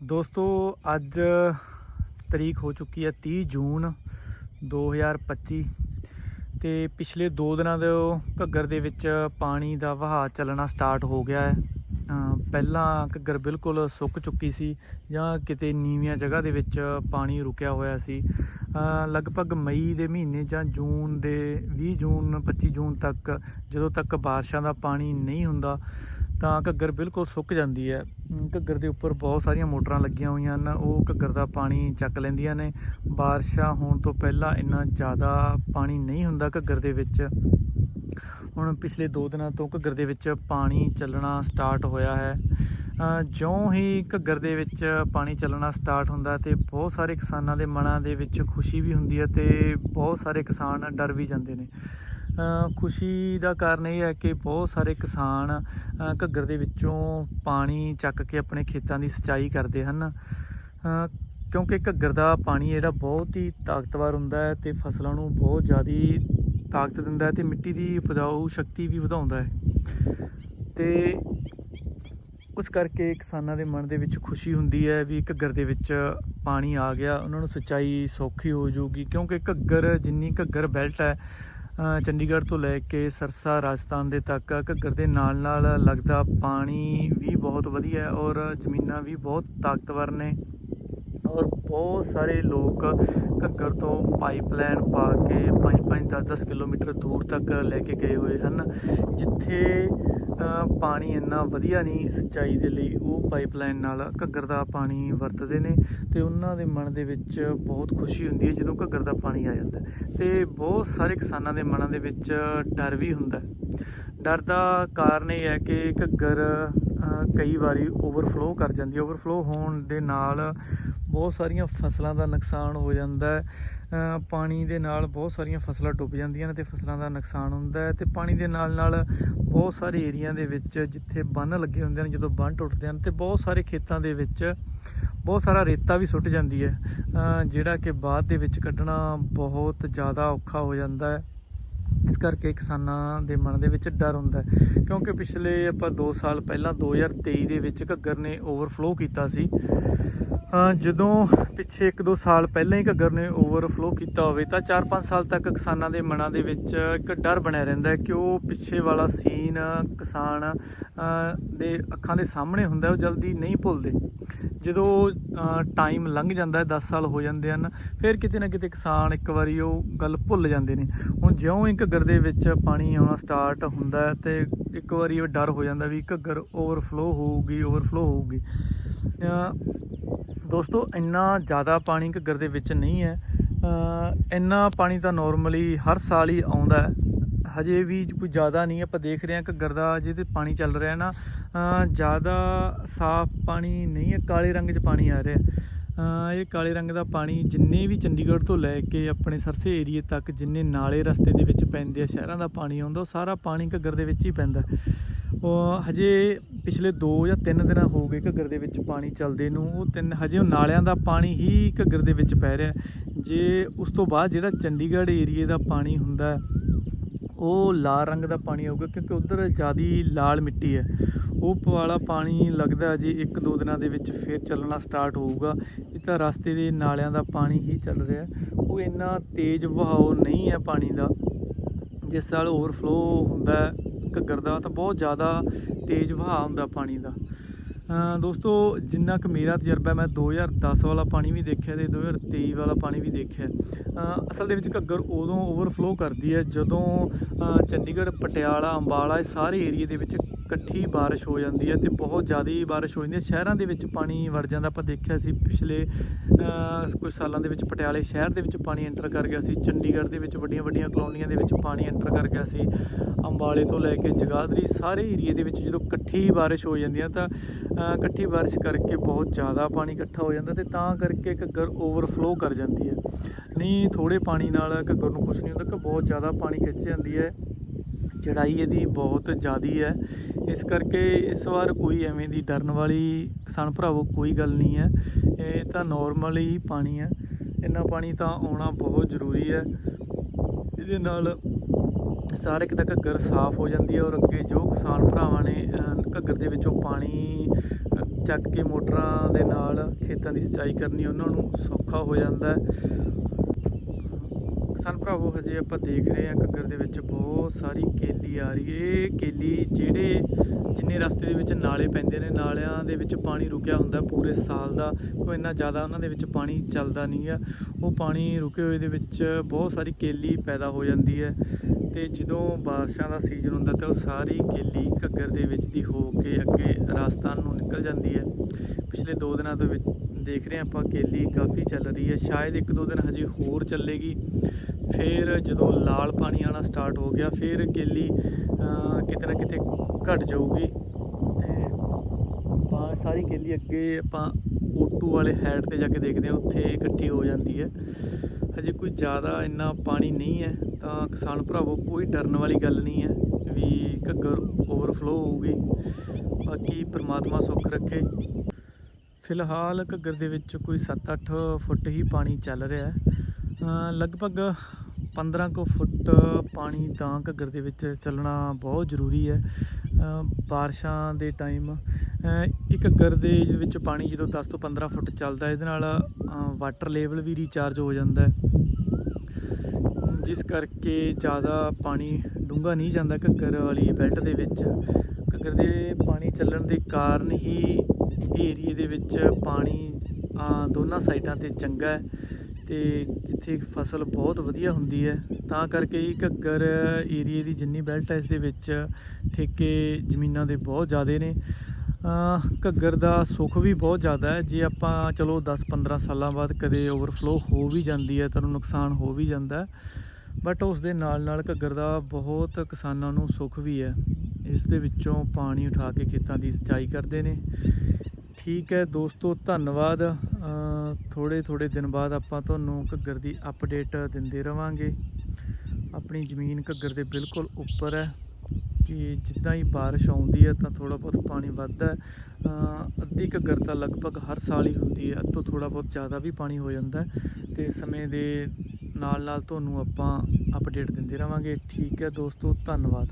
ਦੋਸਤੋ, ਅੱਜ ਤਰੀਕ ਹੋ ਚੁੱਕੀ ਹੈ 30 ਜੂਨ 2025 ਤੇ ਪਿਛਲੇ 2 ਦਿਨਾਂ ਤੋਂ ਘੱਗਰ ਦੇ ਵਿੱਚ ਪਾਣੀ ਦਾ ਵਹਾਅ ਚੱਲਣਾ ਸਟਾਰਟ ਹੋ ਗਿਆ ਹੈ। ਪਹਿਲਾਂ ਘੱਗਰ ਬਿਲਕੁਲ ਸੁੱਕ ਚੁੱਕੀ ਸੀ ਜਾਂ ਕਿਤੇ ਨੀਵੀਆਂ ਜਗ੍ਹਾ ਦੇ ਵਿੱਚ ਪਾਣੀ ਰੁਕਿਆ ਹੋਇਆ ਸੀ। ਲਗਭਗ ਮਈ ਦੇ ਮਹੀਨੇ ਜਾਂ ਜੂਨ ਦੇ 20 ਜੂਨ 25 ਜੂਨ ਤੱਕ ਜਦੋਂ ਤੱਕ ਬਾਰਿਸ਼ਾਂ ਦਾ ਪਾਣੀ ਨਹੀਂ ਹੁੰਦਾ ਤਾਂ ਘੱਗਰ ਬਿਲਕੁਲ ਸੁੱਕ ਜਾਂਦੀ ਹੈ। ਘੱਗਰ ਦੇ ਉੱਪਰ ਬਹੁਤ ਸਾਰੀਆਂ ਮੋਟਰਾਂ ਲੱਗੀਆਂ ਹੋਈਆਂ ਹਨ। ਉਹ ਘੱਗਰ ਦਾ ਪਾਣੀ ਚੱਕ ਲੈਂਦੀਆਂ ਨੇ। ਬਾਰਿਸ਼ਾਂ ਹੋਣ ਤੋਂ ਪਹਿਲਾਂ ਇੰਨਾ ਜ਼ਿਆਦਾ ਪਾਣੀ ਨਹੀਂ ਹੁੰਦਾ ਘੱਗਰ ਦੇ ਵਿੱਚ। ਹੁਣ ਪਿਛਲੇ 2 ਦਿਨਾਂ ਤੋਂ ਘੱਗਰ ਦੇ ਵਿੱਚ ਪਾਣੀ ਚੱਲਣਾ ਸਟਾਰਟ ਹੋਇਆ ਹੈ। ਅ, ਜਿਉਂ ਹੀ ਘੱਗਰ ਦੇ ਵਿੱਚ ਪਾਣੀ ਚੱਲਣਾ ਸਟਾਰਟ ਹੁੰਦਾ ਤੇ ਬਹੁਤ ਸਾਰੇ ਕਿਸਾਨਾਂ ਦੇ ਮਨਾਂ ਦੇ ਵਿੱਚ ਖੁਸ਼ੀ ਵੀ ਹੁੰਦੀ ਹੈ ਤੇ ਬਹੁਤ ਸਾਰੇ ਕਿਸਾਨ ਡਰ ਵੀ ਜਾਂਦੇ ਨੇ। ਖੁਸ਼ੀ ਦਾ ਕਾਰਨ ਇਹ ਹੈ ਕਿ ਬਹੁਤ ਸਾਰੇ ਕਿਸਾਨ ਘੱਗਰ ਦੇ ਵਿੱਚੋਂ ਪਾਣੀ ਚੱਕ ਕੇ ਆਪਣੇ ਖੇਤਾਂ ਦੀ ਸਿੰਚਾਈ ਕਰਦੇ ਹਨ। ਕਿਉਂਕਿ ਘੱਗਰ ਦਾ ਪਾਣੀ ਜਿਹੜਾ ਬਹੁਤ ਹੀ ਤਾਕਤਵਰ ਹੁੰਦਾ ਹੈ ਤੇ ਫਸਲਾਂ ਨੂੰ ਬਹੁਤ ਜ਼ਿਆਦੀ ਤਾਕਤ ਦਿੰਦਾ ਹੈ ਤੇ ਮਿੱਟੀ ਦੀ ਉਪਜਾਊ ਸ਼ਕਤੀ ਵੀ ਵਧਾਉਂਦਾ ਹੈ। ਤੇ ਉਸ ਕਰਕੇ ਕਿਸਾਨਾਂ ਦੇ ਮਨ ਦੇ ਵਿੱਚ ਖੁਸ਼ੀ ਹੁੰਦੀ ਹੈ ਵੀ ਘੱਗਰ ਦੇ ਵਿੱਚ ਪਾਣੀ ਆ ਗਿਆ, ਉਹਨਾਂ ਨੂੰ ਸਿੰਚਾਈ ਸੌਖੀ ਹੋ ਜਾਊਗੀ। ਕਿਉਂਕਿ ਘੱਗਰ, ਜਿੰਨੀ ਘੱਗਰ ਬੈਲਟ ਹੈ ਚੰਡੀਗੜ੍ਹ ਤੋਂ ਲੈ ਕੇ ਸਰਸਾ, ਰਾਜਸਥਾਨ ਦੇ ਤੱਕ ਘੱਗਰ ਦੇ ਨਾਲ ਨਾਲ ਲੱਗਦਾ ਪਾਣੀ ਵੀ ਬਹੁਤ ਵਧੀਆ ਹੈ ਔਰ ਜ਼ਮੀਨਾਂ ਵੀ ਬਹੁਤ ਤਾਕਤਵਰ ਨੇ। ਔਰ ਬਹੁਤ ਸਾਰੇ ਲੋਕ ਘੱਗਰ ਤੋਂ ਪਾਈਪਲਾਈਨ ਪਾ ਕੇ 5-5 10-10 ਕਿਲੋਮੀਟਰ ਦੂਰ ਤੱਕ ਲੈ ਕੇ ਗਏ ਹੋਏ ਹਨ, ਜਿੱਥੇ ਪਾਣੀ ਇੰਨਾ ਵਧੀਆ ਨਹੀਂ ਸਿੰਚਾਈ ਦੇ ਲਈ, ਉਹ ਪਾਈਪਲਾਈਨ ਨਾਲ ਘੱਗਰ ਦਾ ਪਾਣੀ ਵਰਤਦੇ ਨੇ ਤੇ ਉਹਨਾਂ ਦੇ ਮਨ ਦੇ ਵਿੱਚ ਬਹੁਤ ਖੁਸ਼ੀ ਹੁੰਦੀ ਹੈ ਜਦੋਂ ਘੱਗਰ ਦਾ ਪਾਣੀ ਆ ਜਾਂਦਾ ਹੈ। ਤੇ ਬਹੁਤ ਸਾਰੇ ਕਿਸਾਨਾਂ ਦੇ ਮਨਾਂ ਦੇ ਵਿੱਚ ਡਰ ਵੀ ਹੁੰਦਾ ਡਰ ਦਾ ਕਾਰਨ ਇਹ ਹੈ ਕਿ ਘੱਗਰ ਕਈ ਵਾਰੀ ਓਵਰਫਲੋ ਕਰ ਜਾਂਦੀ ਹੈ ਓਵਰਫਲੋ ਹੋਣ ਦੇ ਨਾਲ ਬਹੁਤ ਸਾਰੀਆਂ ਫਸਲਾਂ ਦਾ ਨੁਕਸਾਨ ਹੋ ਜਾਂਦਾ ਹੈ। ਪਾਣੀ ਦੇ ਨਾਲ ਬਹੁਤ ਸਾਰੀਆਂ ਫਸਲਾਂ ਡੁੱਬ ਜਾਂਦੀਆਂ ਨੇ ਤੇ ਫਸਲਾਂ ਦਾ ਨੁਕਸਾਨ ਹੁੰਦਾ ਹੈ ਤੇ ਪਾਣੀ ਦੇ ਨਾਲ ਨਾਲ ਬਹੁਤ ਸਾਰੇ ਏਰੀਆ ਦੇ ਵਿੱਚ ਜਿੱਥੇ ਬੰਨ ਲੱਗੇ ਹੁੰਦੇ ਨੇ, ਜਦੋਂ ਬੰਨ ਟੁੱਟਦੇ ਹਨ ਤੇ ਬਹੁਤ ਸਾਰੇ ਖੇਤਾਂ ਦੇ ਵਿੱਚ ਬਹੁਤ ਸਾਰਾ ਰੇਤਾ ਵੀ ਸੁੱਟ ਜਾਂਦੀ ਹੈ। ਜਿਹੜਾ ਕਿ ਬਾਅਦ ਦੇ ਵਿੱਚ ਕੱਢਣਾ ਬਹੁਤ ਜ਼ਿਆਦਾ ਔਖਾ ਹੋ ਜਾਂਦਾ ਹੈ। ਇਸ ਕਰਕੇ ਕਿਸਾਨਾਂ ਦੇ ਮਨ ਦੇ ਵਿੱਚ ਡਰ ਹੁੰਦਾ ਕਿਉਂਕਿ ਪਿਛਲੇ ਆਪਾਂ 2 ਸਾਲ ਪਹਿਲਾਂ 2023 ਦੇ ਵਿੱਚ ਘੱਗਰ ਨੇ ਓਵਰਫਲੋ ਕੀਤਾ ਸੀ। ਜਦੋਂ ਪਿੱਛੇ 1-2 ਸਾਲ ਪਹਿਲਾਂ ਹੀ ਘੱਗਰ ਨੇ ਓਵਰਫਲੋ ਕੀਤਾ ਹੋਵੇ, ਤਾਂ 4-5 ਸਾਲ ਤੱਕ ਕਿਸਾਨਾਂ ਦੇ ਮਨਾਂ ਦੇ ਵਿੱਚ ਇੱਕ ਡਰ ਬਣਿਆ ਰਹਿੰਦਾ ਹੈ ਕਿ ਉਹ ਪਿੱਛੇ ਵਾਲਾ ਸੀਨ ਕਿਸਾਨ ਦੇ ਅੱਖਾਂ ਦੇ ਸਾਹਮਣੇ ਹੁੰਦਾ ਉਹ ਜਲਦੀ ਨਹੀਂ ਭੁੱਲਦੇ। ਜਦੋਂ ਟਾਈਮ ਲੰਘ ਜਾਂਦਾ ਹੈ 10 ਸਾਲ ਹੋ ਜਾਂਦੇ ਹਨ, ਫਿਰ ਕਿਤੇ ਨਾ ਕਿਤੇ ਕਿਸਾਨ ਇੱਕ ਵਾਰੀ ਉਹ ਗੱਲ ਭੁੱਲ ਜਾਂਦੇ ਨੇ। ਹੁਣ ਜਿਉਂ ਹੀ ਘੱਗਰ ਦੇ ਵਿੱਚ ਪਾਣੀ ਆਉਣਾ ਸਟਾਰਟ ਹੁੰਦਾ ਹੈ ਤੇ ਇੱਕ ਵਾਰੀ ਉਹ ਡਰ ਹੋ ਜਾਂਦਾ ਵੀ ਘੱਗਰ ਓਵਰਫਲੋ ਹੋਊਗੀ ਓਵਰਫਲੋ ਹੋਊਗੀ। ਦੋਸਤੋ, ਇੰਨਾ ਜ਼ਿਆਦਾ ਪਾਣੀ ਘੱਗਰ ਦੇ ਵਿੱਚ ਨਹੀਂ ਹੈ। ਇੰਨਾ ਪਾਣੀ ਤਾਂ ਨਾਰਮਲੀ ਹਰ ਸਾਲ ਹੀ ਆਉਂਦਾ ਹੈ। ਹਜੇ ਵੀ ਕੋਈ ਜ਼ਿਆਦਾ ਨਹੀਂ, ਆਪਾਂ ਦੇਖ ਰਹੇ ਹਾਂ ਘੱਗਰ ਦਾ ਜਿਹਦੇ ਪਾਣੀ ਚੱਲ ਰਿਹਾ ਨਾ ਜ਼ਿਆਦਾ ਸਾਫ਼ ਪਾਣੀ ਨਹੀਂ ਹੈ, ਕਾਲੇ ਰੰਗ 'ਚ ਪਾਣੀ ਆ ਰਿਹਾ। ਇਹ ਕਾਲੇ ਰੰਗ ਦਾ ਪਾਣੀ ਜਿੰਨੇ ਵੀ ਚੰਡੀਗੜ੍ਹ ਤੋਂ ਲੈ ਕੇ ਆਪਣੇ ਸਰਸੇ ਏਰੀਏ ਤੱਕ, ਜਿੰਨੇ ਨਾਲੇ ਰਸਤੇ ਦੇ ਵਿੱਚ ਪੈਂਦੇ ਆ, ਸ਼ਹਿਰਾਂ ਦਾ ਪਾਣੀ ਆਉਂਦਾ, ਉਹ ਸਾਰਾ ਪਾਣੀ ਘੱਗਰ ਦੇ ਵਿੱਚ ਹੀ ਪੈਂਦਾ। ਹਜੇ ਪਿਛਲੇ 2 ਜਾਂ 3 ਦਿਨ ਹੋ ਗਏ ਘੱਗਰ ਦੇ ਵਿੱਚ ਪਾਣੀ ਚੱਲਦੇ ਨੂੰ। ਉਹ ਤਿੰਨ, ਹਜੇ ਉਹ ਨਾਲਿਆਂ ਦਾ ਪਾਣੀ ਹੀ ਘੱਗਰ ਦੇ ਵਿੱਚ ਪੈ ਰਿਹਾ। ਜੇ ਉਸ ਤੋਂ ਬਾਅਦ ਜਿਹੜਾ ਚੰਡੀਗੜ੍ਹ ਏਰੀਏ ਦਾ ਪਾਣੀ ਹੁੰਦਾ ਉਹ ਲਾਲ ਰੰਗ ਦਾ ਪਾਣੀ ਆਊਗਾ ਕਿਉਂਕਿ ਉਧਰ ਜਿਆਦੀ ਲਾਲ ਮਿੱਟੀ ਹੈ। ਉਹ ਵਾਲਾ ਪਾਣੀ ਲੱਗਦਾ ਜੀ ਇੱਕ ਦੋ ਦਿਨਾਂ ਦੇ ਵਿੱਚ ਫਿਰ ਚੱਲਣਾ ਸਟਾਰਟ ਹੋਊਗਾ। ਇਹ ਤਾਂ ਰਸਤੇ ਦੇ ਨਾਲਿਆਂ ਦਾ ਪਾਣੀ ਹੀ ਚੱਲ ਰਿਹਾ ਉਹ ਇੰਨਾ ਤੇਜ਼ ਵਹਾਅ ਨਹੀਂ ਹੈ ਪਾਣੀ ਦਾ। ਜਿਸ ਨਾਲ ਓਵਰਫਲੋ ਹੁੰਦਾ ਘੱਗਰ ਦਾ ਤਾਂ ਬਹੁਤ ਜ਼ਿਆਦਾ ਤੇਜ਼ ਵਹਾਅ ਹੁੰਦਾ ਪਾਣੀ ਦਾ। ਦੋਸਤੋ ਜਿੰਨਾ ਕੁ ਮੇਰਾ ਤਜਰਬਾ ਹੈ, ਮੈਂ 2010 ਵਾਲਾ ਪਾਣੀ ਵੀ ਦੇਖਿਆ ਤੇ 2023 ਵਾਲਾ ਪਾਣੀ ਵੀ ਦੇਖਿਆ। ਅਸਲ ਦੇ ਵਿੱਚ ਘੱਗਰ ਉਦੋਂ ਓਵਰਫਲੋ ਕਰਦੀ ਹੈ ਜਦੋਂ ਚੰਡੀਗੜ੍ਹ ਪਟਿਆਲਾ ਅੰਬਾਲਾ ਇਹ ਸਾਰੇ ਏਰੀਏ ਦੇ ਵਿੱਚ ਇਕੱਠੀ ਬਾਰਿਸ਼ ਹੋ ਜਾਂਦੀ ਹੈ ਤੇ ਬਹੁਤ ਜ਼ਿਆਦਾ ਬਾਰਿਸ਼ ਹੋ ਜਾਂਦੀ ਹੈ। ਸ਼ਹਿਰਾਂ ਦੇ ਵਿੱਚ ਪਾਣੀ ਵੜ ਜਾਂਦਾ ਆਪਾਂ ਦੇਖਿਆ ਸੀ ਪਿਛਲੇ ਕੁਝ ਸਾਲਾਂ ਦੇ ਵਿੱਚ ਪਟਿਆਲੇ ਸ਼ਹਿਰ ਦੇ ਵਿੱਚ ਪਾਣੀ ਐਂਟਰ ਕਰ ਗਿਆ ਸੀ ਚੰਡੀਗੜ੍ਹ ਦੇ ਵਿੱਚ ਵੱਡੀਆਂ ਵੱਡੀਆਂ ਕਲੋਨੀਆਂ ਦੇ ਵਿੱਚ ਪਾਣੀ ਐਂਟਰ ਕਰ ਗਿਆ ਸੀ ਅੰਬਾਲੇ ਤੋਂ ਲੈ ਕੇ ਜਗਾਦਰੀ ਸਾਰੇ ਏਰੀਏ ਦੇ ਵਿੱਚ ਜਦੋਂ ਇਕੱਠੀ ਬਾਰਿਸ਼ ਹੋ ਜਾਂਦੀ ਹੈ ਤਾਂ ਇਕੱਠੀ ਬਾਰਿਸ਼ ਕਰਕੇ ਬਹੁਤ ਜ਼ਿਆਦਾ ਪਾਣੀ ਇਕੱਠਾ ਹੋ ਜਾਂਦਾ ਤੇ ਤਾਂ ਕਰਕੇ ਘੱਗਰ ਓਵਰਫਲੋ ਕਰ ਜਾਂਦੀ ਹੈ। ਨਹੀਂ ਥੋੜੇ ਪਾਣੀ ਨਾਲ ਘੱਗਰ ਨੂੰ ਕੁਝ ਨਹੀਂ ਹੁੰਦਾ ਕਿ ਬਹੁਤ ਜ਼ਿਆਦਾ ਪਾਣੀ ਖਿੱਚ ਜਾਂਦੀ ਹੈ। ਚੜਾਈ ਇਹਦੀ ਬਹੁਤ ਜ਼ਿਆਦੀ ਹੈ। ਇਸ ਕਰਕੇ ਇਸ ਵਾਰ ਕੋਈ ਐਵੇਂ ਦੀ ਡਰਨ ਵਾਲੀ ਕਿਸਾਨ ਭਰਾਵੋ ਕੋਈ ਗੱਲ ਨਹੀਂ ਹੈ। ਇਹ ਤਾਂ ਨਾਰਮਲ ਹੀ ਪਾਣੀ ਹੈ। ਇੰਨਾ ਪਾਣੀ ਤਾਂ ਆਉਣਾ ਬਹੁਤ ਜ਼ਰੂਰੀ ਹੈ। ਇਹਦੇ ਨਾਲ ਸਾਰੇ ਕਿਤੇ ਘੱਗਰ ਸਾਫ਼ ਹੋ ਜਾਂਦੀ ਹੈ ਔਰ ਅੱਗੇ ਜੋ ਕਿਸਾਨ ਭਰਾਵਾਂ ਨੇ ਘੱਗਰ ਦੇ ਵਿੱਚੋਂ ਪਾਣੀ ਚੱਕ ਕੇ ਮੋਟਰਾਂ ਦੇ ਨਾਲ ਖੇਤਾਂ ਦੀ ਸਿੰਚਾਈ ਕਰਨੀ, ਉਹਨਾਂ ਨੂੰ ਸੌਖਾ ਹੋ ਜਾਂਦਾ ਹੈ। ਕਿਸਾਨ ਭਰਾਵੋ, ਹਜੇ ਆਪਾਂ ਦੇਖ ਰਹੇ ਹਾਂ ਘੱਗਰ ਦੇ ਵਿੱਚ ਬਹੁਤ ਸਾਰੀ ਕੇਲੀ ਆ ਰਹੀ ਹੈ ਇਹ ਕੇਲੀ ਜਿਹੜੇ ਜਿੰਨੇ ਰਸਤੇ ਦੇ ਵਿੱਚ ਨਾਲੇ ਪੈਂਦੇ ਨੇ, ਨਾਲਿਆਂ ਦੇ ਵਿੱਚ ਪਾਣੀ ਰੁਕਿਆ ਹੁੰਦਾ ਪੂਰੇ ਸਾਲ ਦਾ। ਕੋਈ ਇੰਨਾ ਜ਼ਿਆਦਾ ਉਹਨਾਂ ਦੇ ਵਿੱਚ ਪਾਣੀ ਚੱਲਦਾ ਨਹੀਂ ਆ। ਉਹ ਪਾਣੀ ਰੁਕੇ ਹੋਏ ਦੇ ਵਿੱਚ ਬਹੁਤ ਸਾਰੀ ਕੇਲੀ ਪੈਦਾ ਹੋ ਜਾਂਦੀ ਹੈ ਤੇ ਜਦੋਂ ਬਾਰਿਸ਼ਾਂ ਦਾ ਸੀਜ਼ਨ ਹੁੰਦਾ ਤਾਂ ਉਹ ਸਾਰੀ ਕੇਲੀ ਘੱਗਰ ਦੇ ਵਿੱਚ ਦੀ ਹੋ ਕੇ ਅੱਗੇ ਰਾਜਸਥਾਨ ਨੂੰ ਨਿਕਲ ਜਾਂਦੀ ਹੈ ਪਿਛਲੇ 2 ਦਿਨਾਂ ਤੋਂ ਵਿੱਚ ਦੇਖ ਰਹੇ ਹਾਂ ਆਪਾਂ ਕੇਲੀ ਕਾਫੀ ਚੱਲ ਰਹੀ ਹੈ ਸ਼ਾਇਦ ਇੱਕ ਦੋ ਦਿਨ ਹਜੇ ਹੋਰ ਚੱਲੇਗੀ। ਫਿਰ ਜਦੋਂ ਲਾਲ ਪਾਣੀ ਆਣਾ ਸਟਾਰਟ ਹੋ ਗਿਆ, ਫਿਰ ਕੇਲੀ ਕਿਤੇ ਨਾ ਕਿਤੇ ਘਟ ਜਾਊਗੀ ਤੇ ਆਪਾਂ ਸਾਰੀ ਕੇਲੀ ਅੱਗੇ ਆਪਾਂ ਓਟੂ ਵਾਲੇ ਹੈਡ ਤੇ ਜਾ ਕੇ ਦੇਖਦੇ ਹਾਂ, ਉੱਥੇ ਇਕੱਠੀ ਹੋ ਜਾਂਦੀ ਹੈ। ਹਜੇ ਕੋਈ ਜ਼ਿਆਦਾ ਇੰਨਾ ਪਾਣੀ ਨਹੀਂ ਹੈ, ਤਾਂ ਕਿਸਾਨ ਭਰਾਵੋ, ਕੋਈ ਡਰਨ ਵਾਲੀ ਗੱਲ ਨਹੀਂ ਹੈ ਵੀ ਘੱਗਰ ਓਵਰਫਲੋ ਹੋਊਗੀ। ਬਾਕੀ ਪ੍ਰਮਾਤਮਾ ਸੁੱਖ ਰੱਖੇ। ਫਿਲਹਾਲ ਘੱਗਰ ਦੇ ਵਿੱਚ ਕੋਈ 7-8 ਫੁੱਟ ਹੀ ਪਾਣੀ ਚੱਲ ਰਿਹਾ ਹੈ। ਲਗਭਗ 15 ਕੁ ਫੁੱਟ ਪਾਣੀ ਤਾਂ ਘੱਗਰ ਦੇ ਵਿੱਚ ਚੱਲਣਾ ਬਹੁਤ ਜ਼ਰੂਰੀ ਹੈ। ਬਾਰਿਸ਼ਾਂ ਦੇ ਟਾਈਮ ਇੱਕ ਘੱਗਰ ਦੇ ਵਿੱਚ ਪਾਣੀ ਜਦੋਂ 10 ਤੋਂ 15 ਫੁੱਟ ਚੱਲਦਾ ਇਹਦੇ ਨਾਲ ਵਾਟਰ ਲੈਵਲ ਵੀ ਰੀਚਾਰਜ ਹੋ ਜਾਂਦਾ ਹੈ। ਜਿਸ ਕਰਕੇ ਜ਼ਿਆਦਾ ਪਾਣੀ ਡੂੰਘਾ ਨਹੀਂ ਜਾਂਦਾ ਘੱਗਰ ਵਾਲੀ ਬੈਲਟ ਦੇ ਵਿੱਚ। ਘੱਗਰ ਦੇ ਪਾਣੀ ਚੱਲਣ ਦੇ ਕਾਰਨ ਹੀ ਏਰੀਏ ਦੇ ਵਿੱਚ ਪਾਣੀ ਦੋਨਾਂ ਸਾਈਡਾਂ ਤੇ ਚੰਗਾ ਹੈ। ਤੇ ਇੱਥੇ ਫਸਲ ਬਹੁਤ ਵਧੀਆ ਹੁੰਦੀ ਹੈ। ਤਾਂ ਕਰਕੇ ਹੀ ਘੱਗਰ ਏਰੀਏ ਦੀ ਜਿੰਨੀ ਬੈਲਟ ਹੈ, ਇਸ ਦੇ ਵਿੱਚ ਠੇਕੇ ਜ਼ਮੀਨਾਂ ਦੇ ਬਹੁਤ ਜ਼ਿਆਦੇ ਨੇ। ਘੱਗਰ ਦਾ ਸੁੱਖ ਵੀ ਬਹੁਤ ਜ਼ਿਆਦਾ ਹੈ। ਜੇ ਆਪਾਂ ਚਲੋ 10-15 ਸਾਲਾਂ ਬਾਅਦ ਕਦੇ ਓਵਰਫਲੋ ਹੋ ਵੀ ਜਾਂਦੀ ਹੈ ਤੁਹਾਨੂੰ ਨੁਕਸਾਨ ਹੋ ਵੀ ਜਾਂਦਾ ਬਟ ਉਸ ਦੇ ਨਾਲ ਨਾਲ ਘੱਗਰ ਦਾ ਬਹੁਤ ਕਿਸਾਨਾਂ ਨੂੰ ਸੁੱਖ ਵੀ ਹੈ। ਇਸ ਦੇ ਵਿੱਚੋਂ ਪਾਣੀ ਉਠਾ ਕੇ ਖੇਤਾਂ ਦੀ ਸਿੰਚਾਈ ਕਰਦੇ ਨੇ। ਠੀਕ ਹੈ ਦੋਸਤੋ, ਧੰਨਵਾਦ। ਥੋੜੇ ਥੋੜੇ ਦਿਨ ਬਾਅਦ ਆਪਾਂ ਤੁਹਾਨੂੰ ਘੱਗਰ ਦੀ ਅਪਡੇਟ ਦਿੰਦੇ ਰਵਾਂਗੇ। ਆਪਣੀ ਜ਼ਮੀਨ ਘੱਗਰ ਦੇ ਬਿਲਕੁਲ ਉੱਪਰ ਹੈ। ਕਿ ਜਿੱਦਾਂ ਹੀ ਬਾਰਿਸ਼ ਆਉਂਦੀ ਹੈ ਤਾਂ ਥੋੜਾ ਬਹੁਤ ਪਾਣੀ ਵੱਧਦਾ ਅੱਧੀ ਘੱਗਰ ਤਾਂ ਲਗਭਗ ਹਰ ਸਾਲ ਹੀ ਹੁੰਦੀ ਹੈ। ਤੋਂ ਥੋੜਾ ਬਹੁਤ ਜ਼ਿਆਦਾ ਵੀ ਪਾਣੀ ਹੋ ਜਾਂਦਾ ਹੈ। ਤੇ ਸਮੇਂ ਦੇ ਨਾਲ ਨਾਲ ਤੁਹਾਨੂੰ ਆਪਾਂ ਅਪਡੇਟ ਦਿੰਦੇ ਰਵਾਂਗੇ। ਠੀਕ ਹੈ ਦੋਸਤੋ, ਧੰਨਵਾਦ।